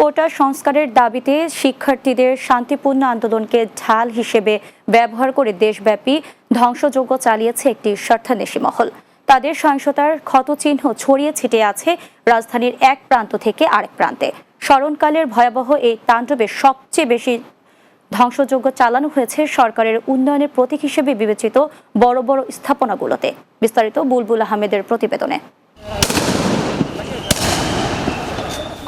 কোটা সংস্কারের দাবিতে শিক্ষার্থীদের শান্তিপূর্ণ আন্দোলনকে ঢাল হিসেবে ব্যবহার করে দেশব্যাপী ধ্বংসযজ্ঞ চালিয়েছে একটি স্বার্থান্বেষী মহল। তাদের সহিংসতার ক্ষতচিহ্ন ছড়িয়ে ছিটিয়ে আছে রাজধানীর এক প্রান্ত থেকে আরেক প্রান্তে। স্মরণকালের ভয়াবহ এই তাণ্ডবে সবচেয়ে বেশি ধ্বংসযজ্ঞ চালানো হয়েছে সরকারের উন্নয়নের প্রতীক হিসেবে বিবেচিত বড় বড় স্থাপনাগুলোতে। বিস্তারিত বুলবুল আহমেদের প্রতিবেদনে।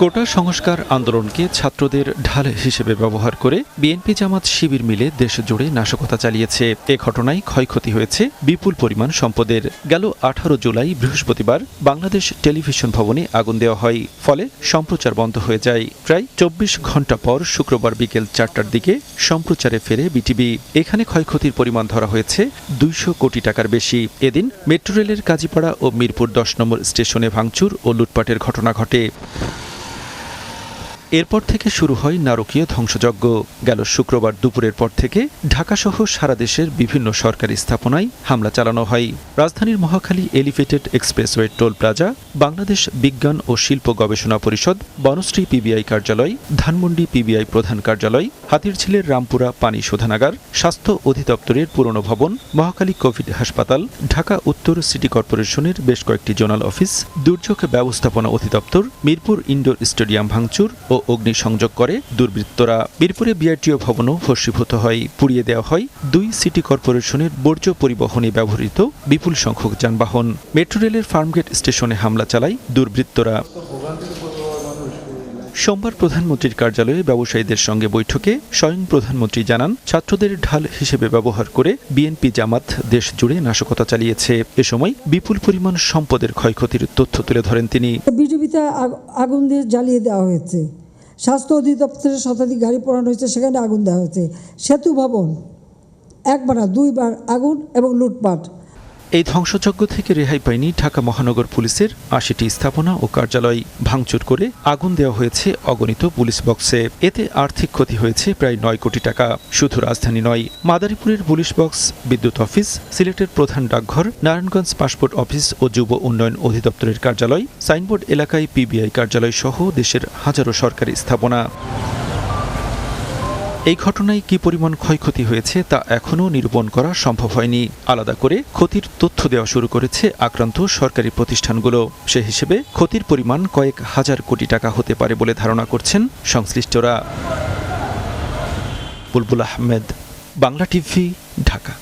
কোটা সংস্কার আন্দোলনকে ছাত্রদের ঢাল হিসেবে ব্যবহার করে বিএনপি জামাত শিবির মিলে দেশ জুড়ে নাশকতা চালিয়েছে। এ ঘটনায় ক্ষয়ক্ষতি হয়েছে বিপুল পরিমাণ সম্পদের। গেল আঠারো জুলাই বৃহস্পতিবার বাংলাদেশ টেলিভিশন ভবনে আগুন দেওয়া হয়। ফলে সম্প্রচার বন্ধ হয়ে যায়। প্রায় চব্বিশ ঘণ্টা পর শুক্রবার বিকেল চারটার দিকে সম্প্রচারে ফেরে বিটিভি। এখানে ক্ষয়ক্ষতির পরিমাণ ধরা হয়েছে দুইশো কোটি টাকার বেশি। এদিন মেট্রো রেলের কাজীপাড়া ও মিরপুর দশ নম্বর স্টেশনে ভাঙচুর ও লুটপাটের ঘটনা ঘটে। এরপর থেকে শুরু হয় নারকীয় ধ্বংসযজ্ঞ। গেল শুক্রবার দুপুরের পর থেকে ঢাকাসহ সারা দেশের বিভিন্ন সরকারি স্থাপনায় হামলা চালানো হয়। রাজধানীর Mohakhali elevated expressway toll plaza, Bangladesh বিজ্ঞান ও শিল্প গবেষণা পরিষদ, বনশ্রী পিবিআই কার্যালয়, ধানমন্ডি পিবিআই প্রধান কার্যালয়, হাতিরঝিলের রামপুরা পানি শোধনাগার, স্বাস্থ্য অধিদপ্তরের পুরনো ভবন, মহাখালী কোভিড হাসপাতাল, ঢাকা উত্তর সিটি কর্পোরেশনের বেশ কয়েকটি জোনাল অফিস, দুর্যোগ ব্যবস্থাপনা অধিদপ্তর, মিরপুর ইনডোর স্টেডিয়াম ভাঙচুর ও অগ্নিসংযোগ করে। দুর্বৃত্তরা মিরপুরে বিআরটিও ভবনও ভস্মীভূত হয়। পুড়িয়ে দেওয়া হয় দুই সিটি কর্পোরেশনের বর্জ্য পরিবহনে ব্যবহৃত বিপুল সংখ্যক যানবাহন। মেট্রো রেলের ফার্মগেট স্টেশনে হামলা চালায় দুর্বৃত্তরা। সোমবার প্রধানমন্ত্রীর কার্যালয়ে ব্যবসায়ীদের সঙ্গে বৈঠকে স্বয়ং প্রধানমন্ত্রী জানান, ছাত্রদের ঢাল হিসেবে ব্যবহার করে বিএনপি জামাত দেশ জুড়ে নাশকতা চালিয়েছে। এ সময় বিপুল পরিমাণ সম্পদের ক্ষয়ক্ষতির তথ্য তুলে ধরেন তিনি। আগুন দিয়ে জ্বালিয়ে দেওয়া হয়েছে। স্বাস্থ্য অধিদপ্তরের শতাধিক গাড়ি পোড়ানো হয়েছে, সেখানে আগুন দেওয়া হয়েছে। সেতু ভবন একবার দুইবার আগুন এবং লুটপাট। এই ধ্বংসযজ্ঞ থেকে রেহাই পায়নি ঢাকা মহানগর পুলিশের আশিটি স্থাপনা ও কার্যালয়। ভাঙচুর করে আগুন দেওয়া হয়েছে অগণিত পুলিশ বক্সে। এতে আর্থিক ক্ষতি হয়েছে প্রায় নয় কোটি টাকা। শুধু রাজধানী নয়, মাদারীপুরের পুলিশ বক্স, বিদ্যুৎ অফিস, সিলেটের প্রধান ডাকঘর, নারায়ণগঞ্জ পাসপোর্ট অফিস ও যুব উন্নয়ন অধিদপ্তরের কার্যালয়, সাইনবোর্ড এলাকায় পিবিআই কার্যালয় সহ দেশের হাজারো সরকারি স্থাপনা। এই ঘটনায় কি পরিমাণ ক্ষয়ক্ষতি হয়েছে তা এখনও নিরূপণ করা সম্ভব হয়নি। আলাদা করে ক্ষতির তথ্য দেওয়া শুরু করেছে আক্রান্ত সরকারি প্রতিষ্ঠানগুলো। সে হিসেবে ক্ষতির পরিমাণ কয়েক হাজার কোটি টাকা হতে পারে বলে ধারণা করছেন সংশ্লিষ্টরা। বুলবুল আহমেদ, বাংলা টিভি, ঢাকা।